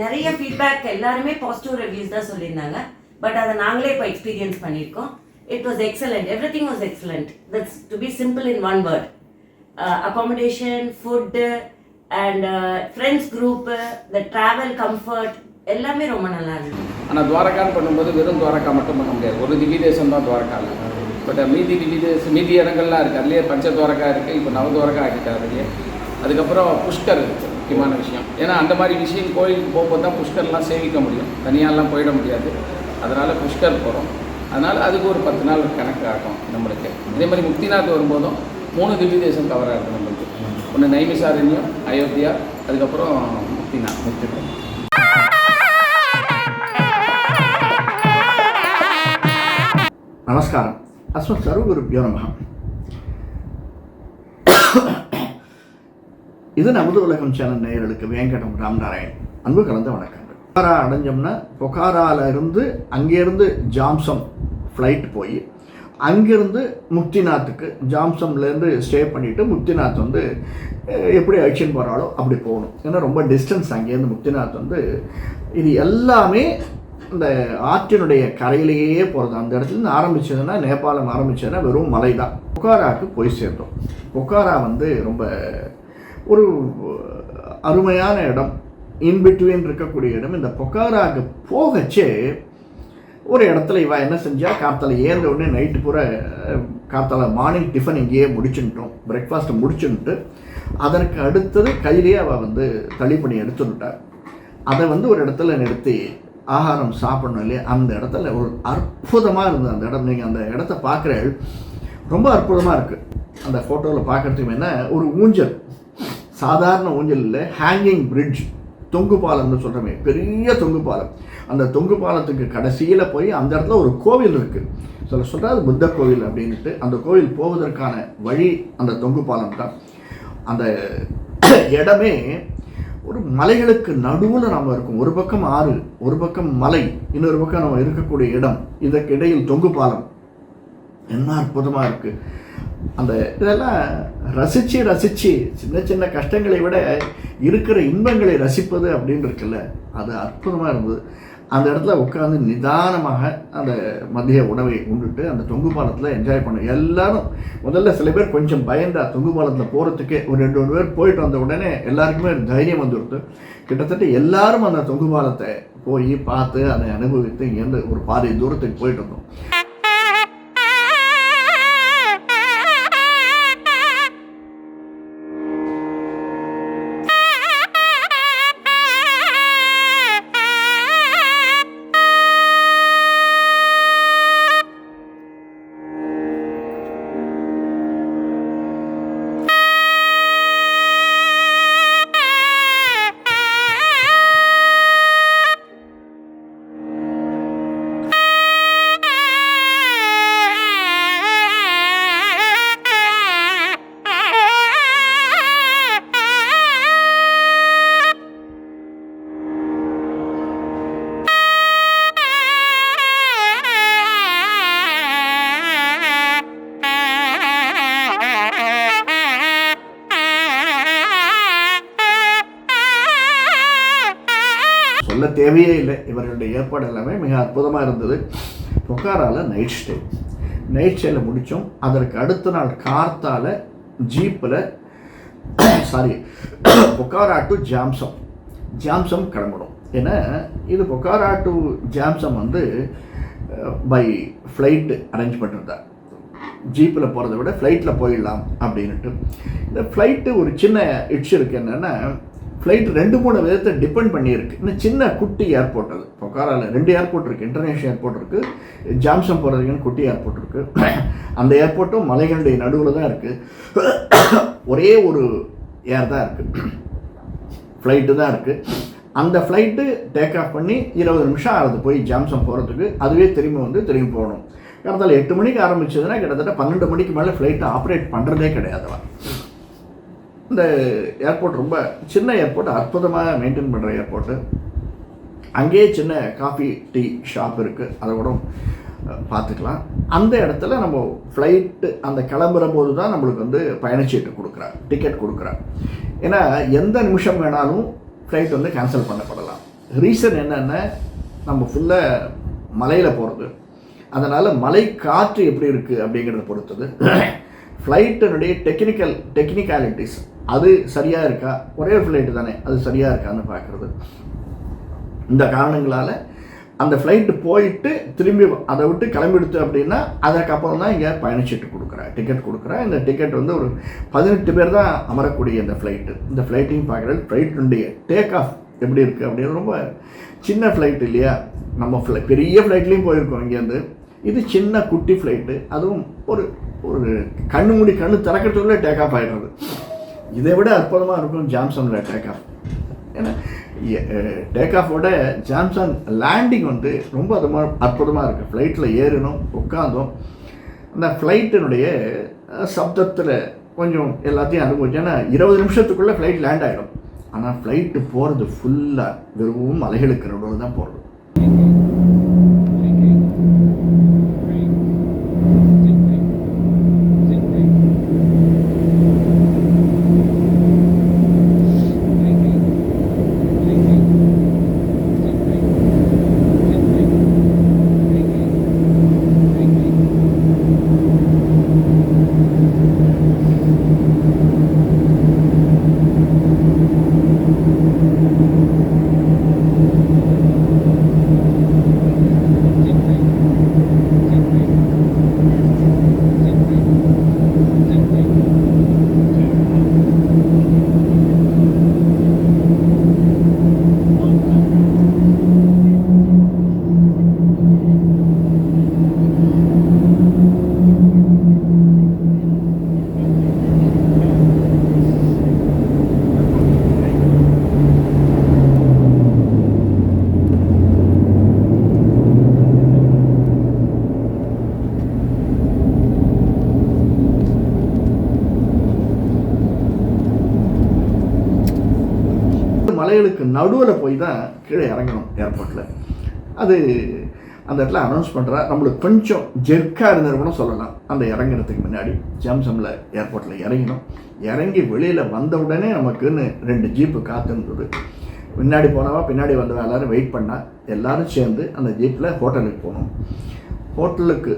நிறைய ஃபீட்பேக் எல்லாருமே positive reviews தான் சொல்லியிருந்தாங்க. பட் அதை நாங்களே இப்போ எக்ஸ்பீரியன்ஸ் பண்ணியிருக்கோம். It was excellent everything was excellent that's to be simple in one word accommodation food and friends group the travel comfort எல்லாமே ரொம்ப நல்லா இருந்தது. ஆனால் துவாரகான்னு பண்ணும்போது வெறும் துவாரகா மட்டும் பண்ண முடியாது. ஒரு திவ்ய தேசம் தான் துவாரகாவில் பட் மீதி திவ்ய தேசம் மீதி இடங்கள்லாம் இருக்குது அதுலேயே பஞ்ச துவாரகா இருக்குது இப்போ நவ துவாரகா ஆக்கிட்டார். அதுலேயே அதுக்கப்புறம் புஷ்கர் இருக்குது முக்கியமான விஷயம். ஏன்னா அந்த மாதிரி விஷயம் கோயிலுக்கு போகும்போது தான் புஷ்கர்லாம் சேவிக்க முடியும். தனியாலாம் போயிட முடியாது. அதனால் புஷ்கர் போகிறோம் அதனால் அதுக்கு ஒரு பத்து நாள் கணக்கு ஆகும் நம்மளுக்கு. இதே மாதிரி முக்திநாத் வரும்போதும் மூணு திவ்ய தேசம் கவர் ஆகுது நம்மளுக்கு. ஒன்று நைமிசாரண்யம் அயோத்தியா அதுக்கப்புறம் முக்திநாத். முக்திநாத். நமஸ்காரம். அஸ்மத் சர்வகுருப்பியோ நமகம் இது நமது உலகம் சேனல் நேயர்களுக்கு வேங்கடம் ராம்நாராயண். அன்பு கலந்த வணக்கங்கள். பொக்காரா அடைஞ்சோம்னா பொக்காரால இருந்து அங்கேருந்து ஜாம்சம் ஃப்ளைட் போய் அங்கேருந்து முக்திநாத்துக்கு ஜாம்சம்லேருந்து ஸ்டே பண்ணிவிட்டு முக்திநாத் வந்து எப்படி அழிச்சின்னு போகிறாலோ அப்படி போகணும். ஏன்னா ரொம்ப டிஸ்டன்ஸ் அங்கேருந்து முக்திநாத் வந்து இது எல்லாமே இந்த ஆற்றினுடைய கரையிலேயே போகிறது அந்த இடத்துலேருந்து ஆரம்பித்ததுன்னா ஆரம்பிச்சதுன்னா நேபாளம் ஆரம்பிச்சதுன்னா வெறும் மலை தான் பொக்காராவுக்கு போய் சேர்ந்தோம். பொக்காரா வந்து ரொம்ப ஒரு அருமையான இடம். இன்பிட்வீன் இருக்கக்கூடிய இடம். இந்த பொக்காராக்கு போகச்சே ஒரு இடத்துல இவ என்ன செஞ்சா காத்தால ஏந்த உடனே நைட்டு பூரா அஹ், காத்தால மார்னிங் டிஃபன் இங்கேயே முடிச்சுட்டோம் பிரேக்ஃபாஸ்ட்டை முடிச்சுன்ட்டு அதற்கு அடுத்தது கையிலேயே அவள் வந்து தள்ளிப்பணி எடுத்துட்டார் அதை வந்து ஒரு இடத்துல நிறுத்தி ஆகாரம் சாப்பிடணும் இல்லையா? அந்த இடத்துல ஒரு அற்புதமாக இருந்தது அந்த இடம். நீங்கள் அந்த இடத்த பார்க்குற ரொம்ப அற்புதமாக இருக்குது அந்த ஃபோட்டோவில் பார்க்குறதுக்கு என்ன ஒரு ஊஞ்சல். சாதாரண ஊஞ்சல் இல்லை ஹேங்கிங் பிரிட்ஜ் தொங்கு பாலம்னு சொல்கிறோமே பெரிய தொங்கு பாலம். அந்த தொங்கு பாலத்துக்கு கடைசியில் போய் அந்த இடத்துல ஒரு கோவில் இருக்குது சொல்ல சொல்கிறார் புத்த கோவில் அப்படின்ட்டு அந்த கோவில் போவதற்கான வழி அந்த தொங்கு பாலம் தான். அந்த இடமே ஒரு மலைகளுக்கு நடுவில் நம்ம இருக்கும். ஒரு பக்கம் ஆறு ஒரு பக்கம் மலை இன்னொரு பக்கம் நம்ம இருக்கக்கூடிய இடம். இதற்கு இடையில் தொங்கு பாலம். என்ன அற்புதமாக இருக்குது அந்த இதெல்லாம் ரசித்து ரசித்து சின்ன சின்ன கஷ்டங்களை விட இருக்கிற இன்பங்களை ரசிப்பது அப்படின்னு இருக்குல்ல அது அற்புதமாக இருந்தது. அந்த இடத்துல உட்காந்து நிதானமாக அந்த மதிய உணவை உண்டுட்டு அந்த தொங்கு பாலத்தில் என்ஜாய் பண்ண எல்லாரும் முதல்ல சில பேர் கொஞ்சம் பயந்தா தொங்கு பாலத்தில் போகிறதுக்கே ஒரு ரெண்டு மூணு பேர் போயிட்டு வந்த உடனே எல்லாருக்குமே தைரியம் வந்துடுது கிட்டத்தட்ட எல்லாரும் அந்த தொங்கு பாலத்தை போய் பார்த்து அதை அனுபவித்து இங்கேருந்து ஒரு பாதி தூரத்துக்கு போயிட்டு வந்தோம். ஏற்பாடு எல்லாமே மிக அற்புதமாக இருந்தது. பொக்காரால நைட் ஸ்டே நைட் ஸ்டேயில் முடித்தோம் அதற்கு அடுத்த நாள் கார்த்தால் ஜீப்பில் சாரி பொக்காரா டு ஜாம்சம். ஜாம்சம் கிளம்பணும். ஏன்னா இது பொக்காரா டு ஜாம்சம் வந்து பை ஃப்ளைட்டு அரேஞ்ச் பண்ணிருந்தார். ஜீப்பில் போகிறத விட ஃப்ளைட்டில் போயிடலாம் அப்படின்ட்டு இந்த ஃப்ளைட்டு ஒரு சின்ன இட்ஸ் இருக்குது என்னென்னா ஃப்ளைட் ரெண்டு மூணு விதத்தை டிபெண்ட் பண்ணியிருக்கு. இந்த சின்ன குட்டி ஏர்போர்ட் அது. பொக்காராவில் ரெண்டு ஏர்போர்ட் இருக்குது இன்டர்நேஷனல் ஏர்போர்ட் இருக்குது ஜாம்சம் போகிறதுக்குன்னு குட்டி ஏர்போர்ட் இருக்குது அந்த ஏர்போர்ட்டும் மலைகளுடைய நடுவில் தான் இருக்குது ஒரே ஒரு ஏர் தான் இருக்குது ஃப்ளைட்டு தான் இருக்குது அந்த ஃப்ளைட்டு டேக் ஆஃப் பண்ணி இருபது நிமிஷம் ஆகுது போய் ஜாம்சம் போகிறதுக்கு அதுவே திரும்பி வந்து திரும்பி போகணும். கடத்தால எட்டு மணிக்கு ஆரம்பிச்சதுன்னா கிட்டத்தட்ட பன்னெண்டு மணிக்கு மேலே ஃப்ளைட்டை ஆப்ரேட் பண்ணுறதே கிடையாதுவா இந்த ஏர்போர்ட் ரொம்ப சின்ன ஏர்போர்ட் அற்புதமாக மெயின்டைன் பண்ணுற ஏர்போர்ட்டு அங்கேயே சின்ன காஃபி டீ ஷாப் இருக்குது அதை கூட பார்த்துக்கலாம். அந்த இடத்துல நம்ம ஃப்ளைட்டு அந்த கிளம்புற போது தான் நம்மளுக்கு வந்து பயணச்சீட்டு கொடுக்குறா டிக்கெட் கொடுக்குறா. ஏன்னா எந்த நிமிஷம் வேணாலும் ஃப்ளைட் வந்து கேன்சல் பண்ணப்படலாம். ரீசன் என்னென்னா நம்ம ஃபுல்லாக மலையில் போகிறது அதனால் மலை காற்று எப்படி இருக்குது அப்படிங்கிறத பொறுத்தது. ஃப்ளைட்டினுடைய டெக்னிக்கல் டெக்னிக்காலிட்டிஸ் அது சரியாக இருக்கா? ஒரே ஃப்ளைட்டு தானே அது சரியாக இருக்கான்னு பார்க்குறது. இந்த காரணங்களால் அந்த ஃப்ளைட்டு போயிட்டு திரும்பி அதை விட்டு கிளம்பிடுத்து அப்படின்னா அதுக்கப்புறம் தான் இங்கே பயணச்சீட்டு கொடுக்குறேன் டிக்கெட் கொடுக்குறேன் இந்த டிக்கெட் வந்து ஒரு பதினெட்டு பேர் தான் அமரக்கூடிய இந்த ஃப்ளைட்டு இந்த ஃப்ளைட்டையும் பார்க்குறது ஃப்ளைட்டுடைய டேக் ஆஃப் எப்படி இருக்குது அப்படின்னு ரொம்ப சின்ன ஃப்ளைட் இல்லையா? நம்ம ஃப்ளை பெரிய ஃப்ளைட்லேயும் போயிருக்கோம் இங்கேருந்து. இது சின்ன குட்டி ஃப்ளைட்டு அதுவும் ஒரு ஒரு கண்ணு மூடி கண்ணு திறக்கிறதுக்குள்ளே டேக் ஆஃப் ஆகிடுறது இதை விட அற்புதமாக இருக்கும் ஜாம்சனில் டேக் ஆஃப் ஏன்னா டேக் ஆஃபோட ஜாம்சன் லேண்டிங் வந்து ரொம்ப அதுமாக அற்புதமாக இருக்குது ஃப்ளைட்டில் ஏறினோம் உட்காந்தோம் அந்த ஃப்ளைட்டினுடைய சப்தத்தில் கொஞ்சம் எல்லாத்தையும் அனுபவிச்சோம் ஏன்னா இருபது நிமிஷத்துக்குள்ளே ஃப்ளைட் லேண்ட் ஆகிடும் ஆனால் ஃப்ளைட்டு போகிறது ஃபுல்லாக வெறும் மலைகளுக்கு நடுவில் தான் போகிறது மலைகளுக்கு நடுவில் போய் தான் கீழே இறங்கணும் ஏர்போர்ட்டில் அது அந்த இடத்துல அனௌன்ஸ் பண்ணுறா நம்மளுக்கு கொஞ்சம் ஜெர்க்காக இருந்தது கூட சொல்லலாம். அந்த இறங்குறதுக்கு முன்னாடி ஜம்சமில் ஏர்போர்ட்டில் இறங்கினோம். இறங்கி வெளியில் வந்த உடனே நமக்குன்னு ரெண்டு ஜீப்பு காத்துருந்தது முன்னாடி போனவா பின்னாடி வந்தவா எல்லாரும் வெயிட் பண்ணா எல்லாரும் சேர்ந்து அந்த ஜீப்பில் ஹோட்டலுக்கு போனோம். ஹோட்டலுக்கு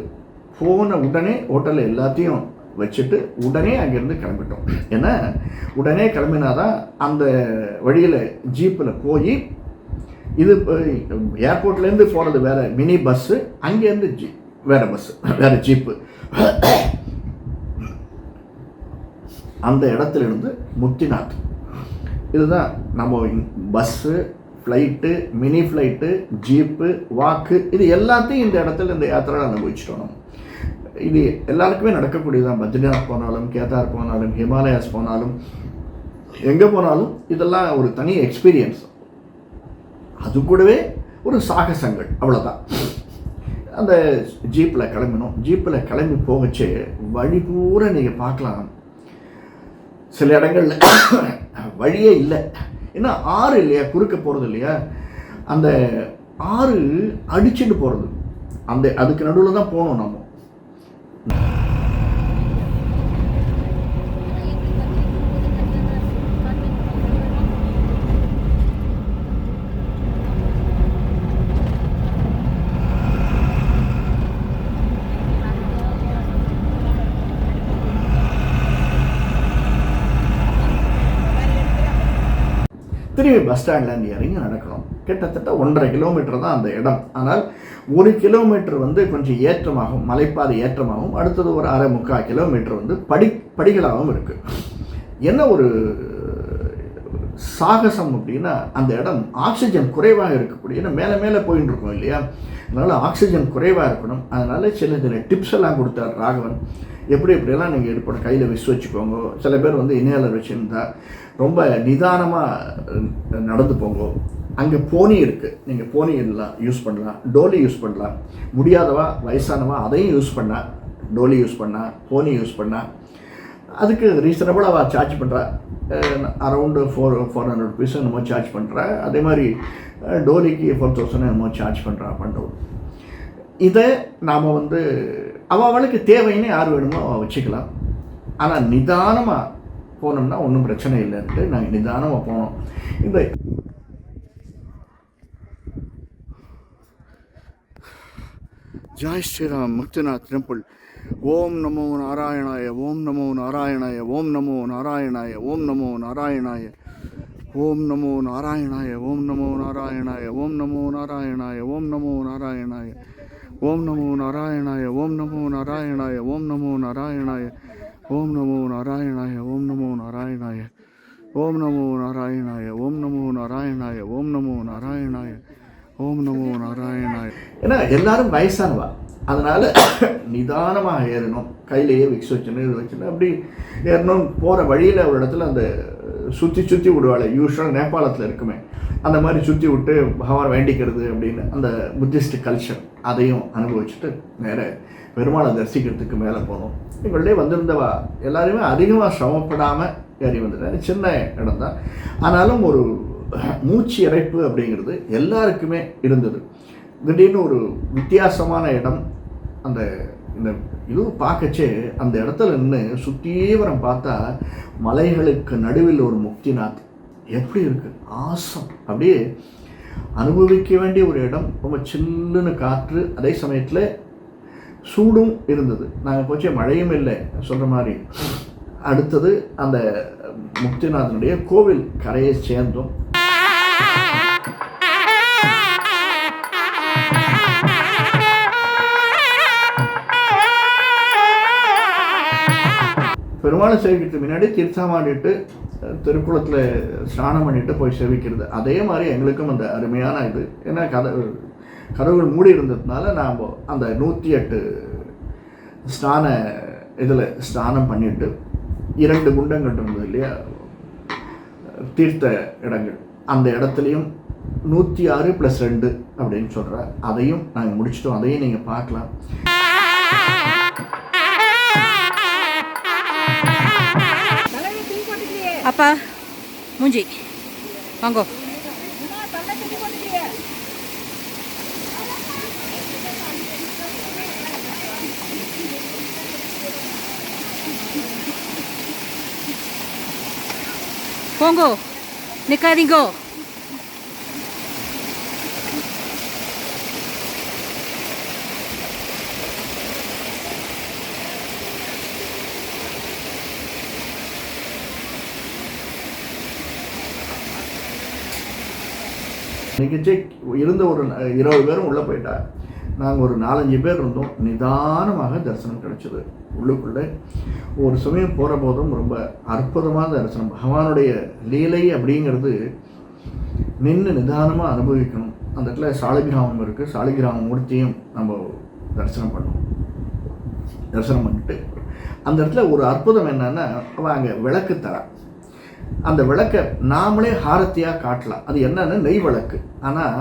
போன உடனே ஹோட்டலில் எல்லாத்தையும் வச்சுட்டு உடனே அங்கேருந்து கிளம்பிட்டோம். ஏன்னா உடனே கிளம்பினாதான் அந்த வழியில் ஜீப்பில் போய் இது ஏர்போர்ட்லேருந்து போகிறது வேறு மினி பஸ்ஸு அங்கேருந்து ஜீ வேறு பஸ்ஸு வேறு ஜீப்பு. அந்த இடத்துல இருந்து இதுதான் நம்ம bus flight mini flight jeep walk இது எல்லாத்தையும் இந்த இடத்துல இந்த யாத்திரையில் அனுபவிச்சிட்டோம் நம்ம. இது எல்லாருக்குமே நடக்கக்கூடியதான் பத்ரிநாத் போனாலும் கேதார் போனாலும் ஹிமாலயாஸ் போனாலும் எங்கே போனாலும் இதெல்லாம் ஒரு தனி எக்ஸ்பீரியன்ஸ் அது கூடவே ஒரு சாகசங்கள். அவ்வளோதான் அந்த ஜீப்பில் கிளம்பினோம் ஜீப்பில் கிளம்பி போகச்சு வழி பூரா நீங்கள் பார்க்கலாம். சில இடங்கள்ல வழியே இல்லை. ஏன்னா ஆறு இல்லையா? குறுக்க போகிறது இல்லையா? அந்த ஆறு அடிச்சுட்டு போகிறது அந்த அதுக்கு நடுவில் தான் போகணும் நம்ம திரும்பி பஸ் ஸ்டாண்ட்லேருந்து இறங்கி நடக்கணும் கிட்டத்தட்ட ஒன்றரை கிலோமீட்டர் தான் அந்த இடம். ஆனால் ஒரு கிலோமீட்டர் வந்து கொஞ்சம் ஏற்றமாகும் மலைப்பாதை ஏற்றமாகவும் அடுத்தது ஒரு அரை முக்கால் கிலோமீட்டர் வந்து படி படிகளாகவும் இருக்குது என்ன ஒரு சாகசம் அப்படின்னா அந்த இடம் ஆக்சிஜன் குறைவாக இருக்கக்கூடிய மேலே மேலே போயின்னு இருக்கோம் இல்லையா? அதனால் ஆக்சிஜன் குறைவாக இருக்கணும். அதனால் சில சில டிப்ஸ் எல்லாம் கொடுத்தார் ராகவன். எப்படி எப்படியெல்லாம் நீங்கள் எடுப்போம் கையில் விஸ் வச்சுக்கோங்க. சில பேர் வந்து இணையாளர் வச்சுருந்தா ரொம்ப நிதானமாக நடந்து போங்க. அங்கே போனி இருக்குது நீங்கள் போனி எல்லாம் யூஸ் பண்ணலாம். டோலி யூஸ் பண்ணலாம். முடியாதவா வயசானவா அதையும் யூஸ் பண்ணால் டோலி யூஸ் பண்ணால் போனி யூஸ் பண்ணா அதுக்கு ரீசனபிளாக அவள் சார்ஜ் பண்ணுறா around four four hundred rupees என்னமோ சார்ஜ் பண்ணுறா அதே மாதிரி டோலிக்கு ஃபோர் தௌசண்ட் என்னமோ சார்ஜ் பண்ணுறா பண்ணுறோம் இதை நாம் வந்து அவள் அவளுக்கு தேவைன்னு யார் வேணுமோ அவள் வச்சுக்கலாம். ஆனால் நிதானமாக போனோம்னா ஒன்றும் பிரச்சனை இல்லைன்ட்டு நாங்கள் நிதானமாக போனோம் இந்த ஜாய் ஸ்ரீராம் முக்திநாத் டெம்பிள் ஓம் நமோ நாராயணாய ஓம் நமோ நாராயணாய ஓம் நமோ நாராயணாய ஓம் நமோ நாராயணாய ஓம் நமோ நாராயணாய ஓம் நமோ நாராயணாய ஓம் நமோ நாராயணாய ஓம் நமோ நாராயணாய ஓம் நமோ நாராயணாய ஓம் நமோ நாராயணாய ஓம் நமோ நாராயணாய ஓம் நமோ நாராயணாய ஓம் நமோ நாராயணாய ஓம் நமோ நாராயணாய ஓம் நமோ நாராயணாய ஓம் நமோ நாராயணாய ஓம் நமோ நாராயணாய. ஏன்னா எல்லாரும் வயசானவா. அதனால நிதானமாக ஏறணும். கையிலேயே விக்ஸ் வச்சுன்னு இது வச்சுன்னு அப்படி ஏறணும். போகிற வழியில் ஒரு இடத்துல அந்த சுற்றி சுற்றி விடுவாள். யூஸ்வலாக நேபாளத்தில் இருக்குமே. அந்த மாதிரி சுற்றி விட்டு பகவான் வேண்டிக்கிறது அப்படின்னு அந்த புத்திஸ்ட் கல்ச்சர் அதையும் அனுபவிச்சுட்டு நேர பெருமாளை தரிசிக்கிறதுக்கு மேலே போனோம். இவங்களே வந்திருந்தவா எல்லாருமே அதிகமாக சிரமப்படாமல் ஏறி வந்துட்டேன் சின்ன இடம் தான் ஆனாலும் ஒரு மூச்சு இறைப்பு அப்படிங்கிறது எல்லாருக்குமே இருந்தது. திடீர்னு ஒரு வித்தியாசமான இடம். அந்த இந்த இது பார்க்கச்சே அந்த இடத்துல நின்று சுத்தீவிரம் பார்த்தா மலைகளுக்கு நடுவில் ஒரு முக்திநாத். எப்படி இருக்கு? ஆசம். அப்படியே அனுபவிக்க வேண்டிய ஒரு இடம். ரொம்ப சில்லுன்னு காற்று. அதே சமயத்தில் சூடும் இருந்தது. நாங்கள் போச்சு மழையும் இல்லை சொல்கிற மாதிரி. அடுத்தது அந்த முக்திநாதனுடைய கோவில் கரையை சேர்ந்தோம். பெருமாளை சேவிக்கிறதுக்கு முன்னாடி தீர்த்தமாடிட்டு திருக்குளத்தில் ஸ்நானம் பண்ணிட்டு போய் சேவிக்கிறது. அதே மாதிரி எங்களுக்கும் அந்த அருமையான இது. ஏன்னா கதை? கதவுகள் மூடி இருந்ததுனால நாம் அந்த நூற்றி எட்டு ஸ்நான இதில் ஸ்நானம் பண்ணிட்டு இரண்டு குண்டங்கள் இருந்தது இல்லையா? தீர்த்த இடங்கள். அந்த இடத்துலையும் நூற்றி ஆறு ப்ளஸ் ரெண்டு அப்படின்னு சொல்கிற அதையும் நாங்கள் முடிச்சிட்டோம். அதையும் நீங்கள் பார்க்கலாம். அப்பா மூஞ்சி. வாங்கோ. போங்கோ நிற்காதீங்கோ நிகழ்ச்சி இருந்த ஒரு இருபது பேரும் உள்ளே போயிட்டார் நாங்கள் ஒரு நாலஞ்சு பேர் இருந்தோம். நிதானமாக தரிசனம் கிடைச்சது. உள்ளுக்குள்ளே ஒரு சமயம் போகிற போதும் ரொம்ப அற்புதமான தரிசனம். பகவானுடைய லீலை அப்படிங்கிறது நின்று நிதானமாக அனுபவிக்கணும். அந்த இடத்துல சாலிகிராமம் இருக்குது சாலிகிராம மூர்த்தியும் நம்ம தரிசனம் பண்ணோம் தரிசனம் பண்ணிட்டு அந்த இடத்துல ஒரு அற்புதம் என்னென்னா அவன் அங்கே விளக்கு தரான் அந்த விளக்கை நாமளே ஹாரத்தியாக காட்டலாம். அது என்னென்னு நெய் விளக்கு. ஆனால்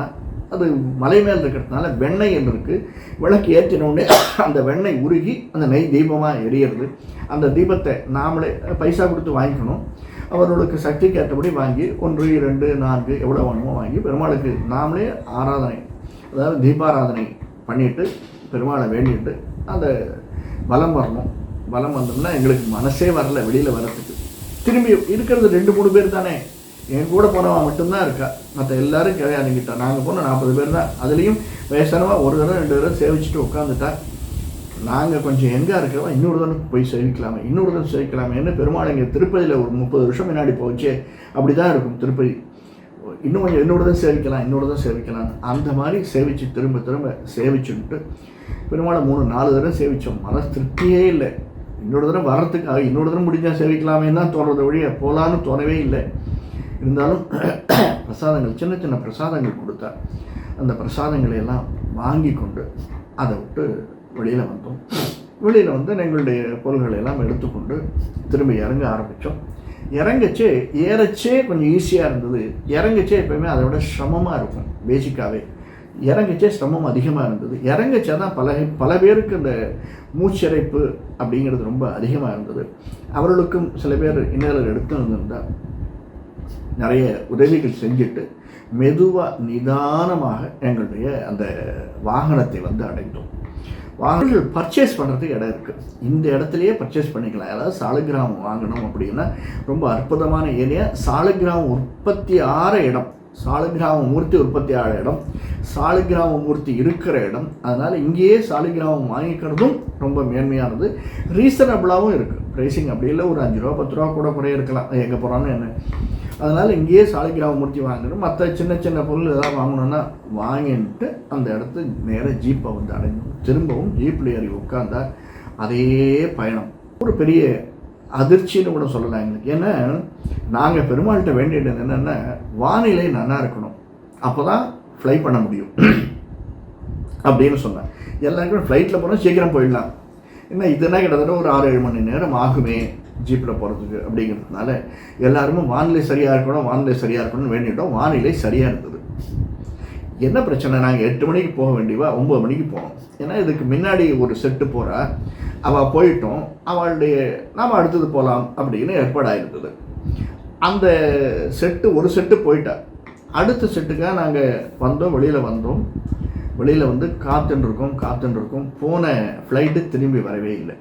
அது மலை மேல் இருக்கிறதுனால வெண்ணெய் என்று இருக்குது விளக்கு ஏற்றினோடனே அந்த வெண்ணெய் உருகி அந்த நெய் தீபமாக எரியறது. அந்த தீபத்தை நாமளே பைசா கொடுத்து வாங்கிக்கணும். அவர்களுக்கு சக்திக்கு ஏற்றபடி வாங்கி ஒன்று இரண்டு நான்கு எவ்வளோ வேணுமோ வாங்கி பெருமாளுக்கு நாமளே ஆராதனை அதாவது தீபாராதனை பண்ணிட்டு பெருமாளை வேண்டிட்டு அந்த பலம் வரணும். பலம் வந்தோம்னா எங்களுக்கு மனசே வரல வெளியில் வர்றதுக்கு. திரும்பி இருக்கிறது ரெண்டு மூணு பேர் தானே. என் கூட போனவன் மட்டும்தான் இருக்கா? மற்ற எல்லாரும் கிடையாதுங்கிட்டா நாங்கள் போன நாற்பது பேர் தான். அதுலேயும் வயசானவா ஒரு தடவை ரெண்டு தடவை சேவிச்சுட்டு உட்காந்துட்டா நாங்கள் கொஞ்சம் எங்கே இருக்கிறவா இன்னொரு தடவை போய் சேவிக்கலாமே இன்னொரு தடவை சேவிக்கலாமேன்னு பெருமாள் இங்கே திருப்பதியில் ஒரு முப்பது வருஷம் முன்னாடி போச்சு. அப்படி தான் இருக்கும் திருப்பதி. இன்னும் கொஞ்சம் இன்னொரு தான் சேவிக்கலாம் இன்னொரு தான் சேவிக்கலாம். அந்த மாதிரி சேவித்து திரும்ப திரும்ப சேவிச்சுன்ட்டு பெருமாளை மூணு நாலு தடவை சேவித்தோம் மன திருப்தியே இல்லை. இன்னொரு தடவை வர்றதுக்காக இன்னொரு தடவை முடிஞ்சால் சேவிக்கலாமே தான் தோணுறத வழியே போகலான்னு தோணவே இல்லை. இருந்தாலும் பிரசாதங்கள் சின்ன சின்ன பிரசாதங்கள் கொடுத்தா அந்த பிரசாதங்களை எல்லாம் வாங்கி கொண்டு அதை விட்டு வெளியில் வந்தோம். வெளியில் வந்து எங்களுடைய பொருள்களை எல்லாம் எடுத்துக்கொண்டு திரும்ப இறங்க ஆரம்பித்தோம் இறங்கச்சே ஏறச்சே கொஞ்சம் ஈஸியாக இருந்தது. இறங்கச்சே எப்பயுமே அதை விட சிரமமாக இருக்கும் பேசிக்காகவே இறங்கச்சே சிரமம் அதிகமாக இருந்தது. இறங்கச்சே தான் பல பல பேருக்கு அந்த மூச்சிறைப்பு அப்படிங்கிறது ரொம்ப அதிகமாக இருந்தது. அவர்களுக்கும் சில பேர் இன்னலர் எடுத்து வந்திருந்தால் நிறைய உதவிகள் செஞ்சுட்டு மெதுவாக நிதானமாக எங்களுடைய அந்த வாகனத்தை வந்து அடைந்தோம். வாகனங்கள் பர்ச்சேஸ் பண்ணுறதுக்கு இடம் இருக்குது இந்த இடத்துலையே பர்ச்சேஸ் பண்ணிக்கலாம். அதாவது சாலிகிராமம் வாங்கணும் அப்படின்னா ரொம்ப அற்புதமான ஏரியா. சாலிகிராமம் உற்பத்தி ஆற இடம். சாலிகிராம மூர்த்தி உற்பத்தி ஆகிற இடம். சாலிகிராம மூர்த்தி இருக்கிற இடம். அதனால் இங்கேயே சாலிகிராமம் வாங்கிக்கிறதும் ரொம்ப மேன்மையானது. ரீசனபிளாகவும் இருக்குது ப்ரைஸிங் அப்படி இல்லை. ஒரு அஞ்சு ரூபா பத்து ரூபா கூட குறைய இருக்கலாம். எங்கே போகிறான்னு என்ன? அதனால் இங்கேயே சாலிகிராம மூர்த்தி வாங்கணும் மற்ற சின்ன சின்ன பொருள் எதாவது வாங்கணுன்னா வாங்கிட்டு அந்த இடத்து நேராக ஜீப்பை வந்து அடைஞ்சோம் திரும்பவும் ஜீப்பில் ஏறி உட்காந்தா அதே பயணம். ஒரு பெரிய அதிர்ச்சின்னு கூட சொல்லலாம் எங்களுக்கு. ஏன்னா நாங்கள் பெருமாள்கிட்ட வேண்டியது என்னென்னா வானிலை நல்லா இருக்கணும். அப்போ தான் ஃப்ளை பண்ண முடியும். அப்படின்னு சொன்னேன் எல்லாருக்கும் ஃப்ளைட்டில் போனால் சீக்கிரம் போயிடலாம். என்ன இதுனா கிட்டத்தட்ட ஒரு ஆறு ஏழு மணி நேரம் ஆகுமே. ஜீப்பில் போகிறதுக்கு அப்படிங்கிறதுனால எல்லாருமே வானிலை சரியாக இருக்கணும் வானிலை சரியாக இருக்கணும்னு வேண்டிட்டோம் வானிலை சரியாக இருந்தது. என்ன பிரச்சனை? நாங்கள் எட்டு மணிக்கு போக வேண்டியவா? ஒம்பது மணிக்கு போனோம். ஏன்னா இதுக்கு முன்னாடி ஒரு செட்டு போகிறா அவள் போயிட்டோம். அவளுடைய நாம் அடுத்தது போகலாம் அப்படின்னு ஏற்பாடாயிருந்தது. அந்த செட்டு ஒரு செட்டு போயிட்டா. அடுத்த செட்டுக்காக நாங்கள் வந்தோம் வெளியில் வந்தோம். வெளியில் வந்து காத்துன்னு இருக்கோம் காத்துன்னு இருக்கோம். போன ஃப்ளைட்டு திரும்பி வரவே இல்லை.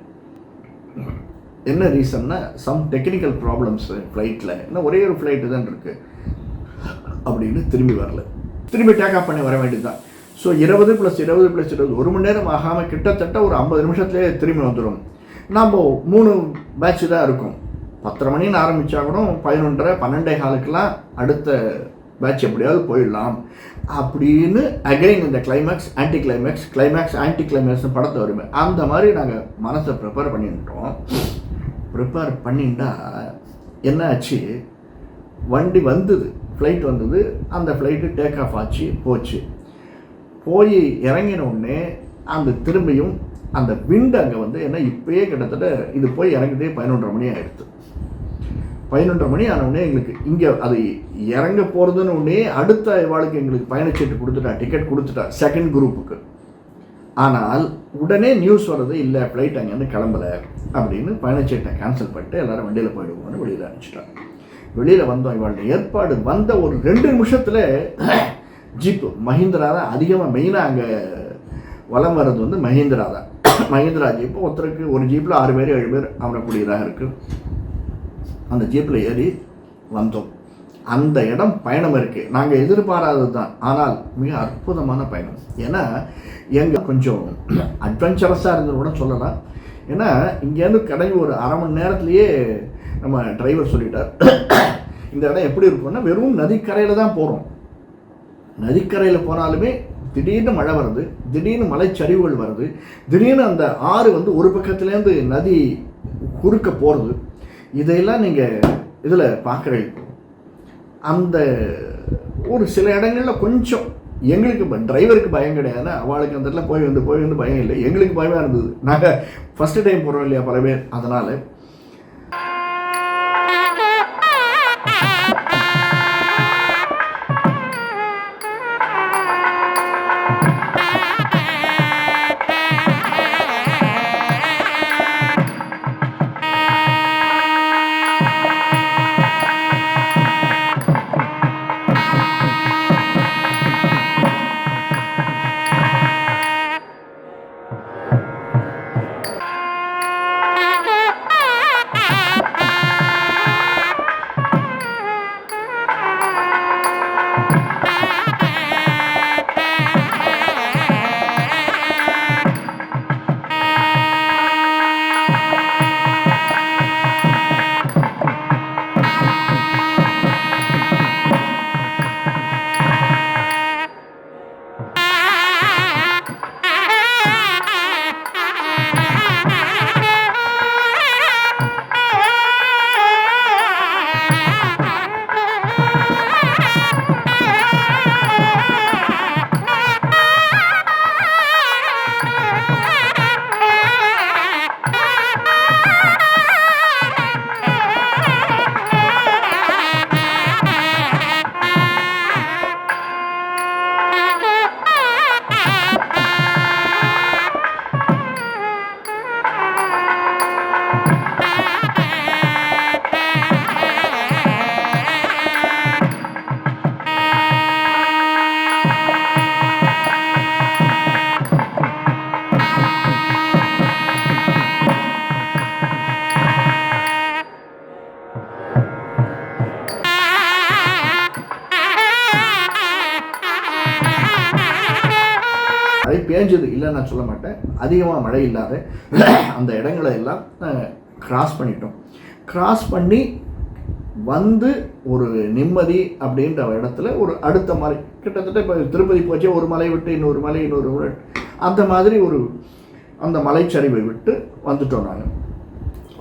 என்ன ரீசன்னா சம் டெக்னிக்கல் ப்ராப்ளம்ஸ் ஃப்ளைட்டில் இன்னும் ஒரே ஒரு ஃப்ளைட்டு தான் இருக்குது அப்படின்னு திரும்பி வரல. திரும்பி டேக் ஆஃப் பண்ணி வர வேண்டியதுதான். ஸோ இருபது ப்ளஸ் இருபது ப்ளஸ் இருபது ஒரு மணி நேரம் ஆகாமல் கிட்டத்தட்ட ஒரு ஐம்பது நிமிஷத்துலேயே திரும்பி வந்துடும் நாம் மூணு பேட்ச் தான் இருக்கும். பத்தரை மணின்னு ஆரம்பித்தா கூட பதினொன்றரை பன்னெண்டே காலுக்கெலாம் அடுத்த பேட்ச் எப்படியாவது போயிடலாம். அப்படின்னு அகைன் இந்த climax anticlimax climax anticlimax படத்தை வருமே அந்த மாதிரி நாங்கள் மனசை ப்ரிப்பேர் பண்ணிட்டோம் ப்ரிப்பேர் பண்ணிட்டா என்ன ஆச்சு வண்டி வந்தது ஃப்ளைட் வந்தது அந்த ஃப்ளைட்டு டேக் ஆஃப் ஆச்சு போச்சு. போய் இறங்கின உடனே அந்த திரும்பியும் அந்த விண்டு அங்கே வந்து என்ன இப்போயே கிட்டத்தட்ட இது போய் இறங்குதே பதினொன்றரை மணி ஆகிடுது பதினொன்றரை மணி ஆனவுடனே எங்களுக்கு இங்கே அது இறங்க போகிறதுன்னு உடனே அடுத்த வாழ்க்கை எங்களுக்கு பயணச்சீட்டு கொடுத்துட்டா டிக்கெட் கொடுத்துட்டா செகண்ட் குரூப்புக்கு ஆனால் உடனே நியூஸ் வர்றது இல்லை ஃப்ளைட் அங்கேருந்து கிளம்பலை அப்படின்னு பயணச்சீட்டை கேன்சல் பண்ணிட்டு எல்லாரும் வண்டியில் போயிடுவோம்னு வெளியில் அனுப்பிச்சிட்டாங்க. வெளியில் வந்தோம் இவளுடைய ஏற்பாடு வந்த ஒரு ரெண்டு நிமிஷத்தில் ஜீப்பு மஹிந்திரா தான் அதிகமாக மெயினாக அங்கே வலம் வர்றது வந்து மஹிந்திரா தான். மஹிந்திரா ஜீப்பு ஒருத்தருக்கு ஒரு ஜீப்பில் ஆறு பேர் ஏழு பேர் அமரக்கூடியதாக இருக்குது அந்த ஜீப்பில் ஏறி வந்தோம். அந்த இடம் பயணம் இருக்குது நாங்கள் எதிர்பாராதது தான் ஆனால் மிக அற்புதமான பயணம். ஏன்னா எங்கள் கொஞ்சம் அட்வென்ச்சரஸாக இருந்தது கூட சொல்லலாம். ஏன்னா இங்கேருந்து கடை ஒரு அரை மணி நேரத்துலேயே நம்ம டிரைவர் சொல்லிட்டார். இந்த இடம் எப்படி இருக்கும்னா வெறும் நதிக்கரையில் தான் போகிறோம் நதிக்கரையில் போனாலுமே திடீர்னு மழை வருது திடீர்னு மலைச்சரிவுகள் வருது திடீர்னு அந்த ஆறு வந்து ஒரு பக்கத்துலேருந்து நதி குறுக்க போகிறது இதையெல்லாம் நீங்கள் இதில் பார்க்குறீங்க அந்த ஒரு சில இடங்களில் கொஞ்சம் எங்களுக்கு இப்போ டிரைவருக்கு பயம் கிடையாது. அவளுக்கு அந்த இடத்துல போய் வந்து போய் வந்து பயம் இல்லை. எங்களுக்கு பயமாக இருந்தது. நாங்கள் ஃபஸ்ட்டு டைம் போகிறோம் இல்லையா பல பேர். அதனால் இல்லைன்னு நான் சொல்ல மாட்டேன். அதிகமாக மழை இல்லாத அந்த இடங்களை எல்லாம் கிராஸ் பண்ணிட்டோம். கிராஸ் பண்ணி வந்து ஒரு நிம்மதி அப்படின்ற இடத்துல ஒரு அடுத்த மலை. கிட்டத்தட்ட இப்போ திருப்பதி போச்சே ஒரு மலை விட்டு இன்னொரு மலை இன்னொரு மலை, அந்த மாதிரி ஒரு அந்த மலைச்சரிவை விட்டு வந்துட்டோம் நாங்கள்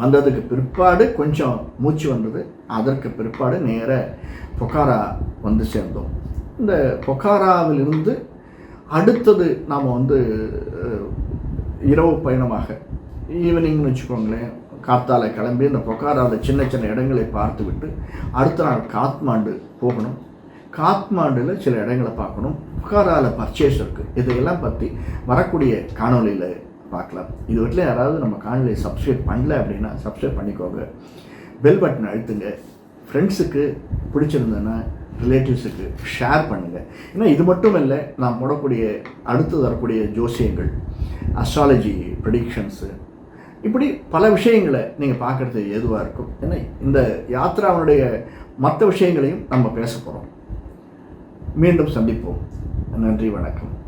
வந்ததுக்கு பிற்பாடு கொஞ்சம் மூச்சு வந்தது. அதற்கு பிற்பாடு நேராக பொக்காரா வந்து சேர்ந்தோம். இந்த பொக்காராவிலிருந்து அடுத்தது நாம் வந்து இரவு பயணமாக ஈவினிங்னு வச்சுக்கோங்களேன். காத்தால கிளம்பி இந்த பொக்காராவில் சின்ன சின்ன இடங்களை பார்த்து விட்டு அடுத்த நாள் காத்மாண்டு போகணும். காத்மாண்டில் சில இடங்களை பார்க்கணும். பொக்காராவில் பர்ச்சேஸ் இருக்குது இதையெல்லாம் பற்றி வரக்கூடிய காணொளியில் பார்க்கலாம். இது வீட்டில் யாராவது நம்ம காணொலியை சப்ஸ்கிரைப் பண்ணல அப்படின்னா சப்ஸ்கிரைப் பண்ணிக்கோங்க. பெல் பட்டன் அழுத்துங்க. ஃப்ரெண்ட்ஸுக்கு பிடிச்சிருந்ததுன்னா ரிலேட்டிவ்ஸுக்கு ஷேர் பண்ணுங்கள் ஏன்னா இது மட்டும் இல்லை நான் போடக்கூடிய அடுத்து வரக்கூடிய ஜோசியங்கள் அஸ்ட்ராலஜி ப்ரெடிக்ஷன்ஸு இப்படி பல விஷயங்களை நீங்கள் பார்க்குறது எதுவாக இருக்கும்? ஏன்னா இந்த யாத்ராவனுடைய மற்ற விஷயங்களையும் நம்ம பேச போகிறோம் மீண்டும் சந்திப்போம். நன்றி வணக்கம்.